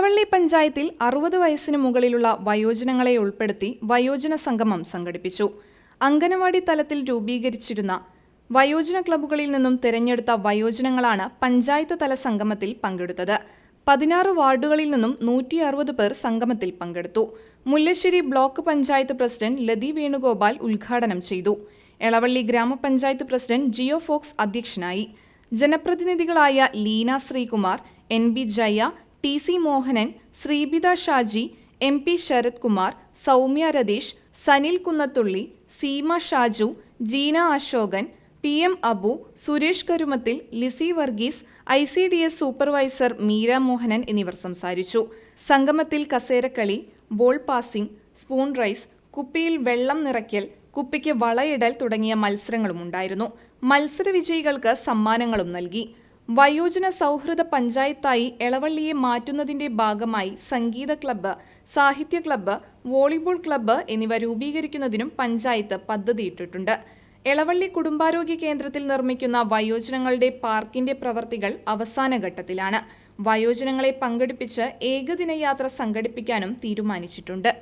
എളവള്ളി പഞ്ചായത്തിൽ അറുപത് വയസ്സിന് മുകളിലുള്ള വയോജനങ്ങളെ ഉൾപ്പെടുത്തി വയോജന സംഗമം സംഘടിപ്പിച്ചു. അംഗനവാടി തലത്തിൽ രൂപീകരിച്ചിരുന്ന വയോജന ക്ലബ്ബുകളിൽ നിന്നും തിരഞ്ഞെടുത്ത വയോജനങ്ങളാണ് പഞ്ചായത്ത് തല സംഗമത്തിൽ പങ്കെടുത്തത്. പതിനാറ് വാർഡുകളിൽ നിന്നും നൂറ്റി അറുപത് പേർ സംഗമത്തിൽ പങ്കെടുത്തു. മുല്ലശ്ശേരി ബ്ലോക്ക് പഞ്ചായത്ത് പ്രസിഡന്റ് ലതി വേണുഗോപാൽ ഉദ്ഘാടനം ചെയ്തു. എളവള്ളി ഗ്രാമപഞ്ചായത്ത് പ്രസിഡന്റ് ജിയോ ഫോക്സ് അധ്യക്ഷനായി. ജനപ്രതിനിധികളായ Leena Sreekumar N B Jaya T C Mohanan Sreebitha Shaji M P Sarath Kumar Soumya Ratheesh Sanil Kunnathully Seema Shaju Jeena Asokan P M Abu Suresh Karumathil Lissy Varghese I C D S supervisor Meera Mohanan എന്നിവർ സംസാരിച്ചു. സംഗമത്തിൽ കസേരക്കളി ball passing spoon rice കുപ്പിയിൽ വെള്ളം നിറയ്ക്കൽ കുപ്പിക്ക് വളയിടൽ തുടങ്ങിയ മത്സരങ്ങളുമുണ്ടായിരുന്നു. മത്സര വിജയികൾക്ക് സമ്മാനങ്ങളും നൽകി. വയോജന സൗഹൃദ പഞ്ചായത്തായി എളവള്ളിയെ മാറ്റുന്നതിന്റെ ഭാഗമായി സംഗീത ക്ലബ്ബ് സാഹിത്യ ക്ലബ്ബ് വോളിബോൾ ക്ലബ്ബ് എന്നിവ രൂപീകരിക്കുന്നതിനും പഞ്ചായത്ത് പദ്ധതിയിട്ടിട്ടുണ്ട്. എളവള്ളി കുടുംബാരോഗ്യ കേന്ദ്രത്തിൽ നിർമ്മിക്കുന്ന വയോജനങ്ങളുടെ പാർക്കിന്റെ പ്രവർത്തികൾ അവസാന ഘട്ടത്തിലാണ്. വയോജനങ്ങളെ പങ്കെടുപ്പിച്ച് ഏകദിന യാത്ര സംഘടിപ്പിക്കാനും തീരുമാനിച്ചിട്ടുണ്ട്.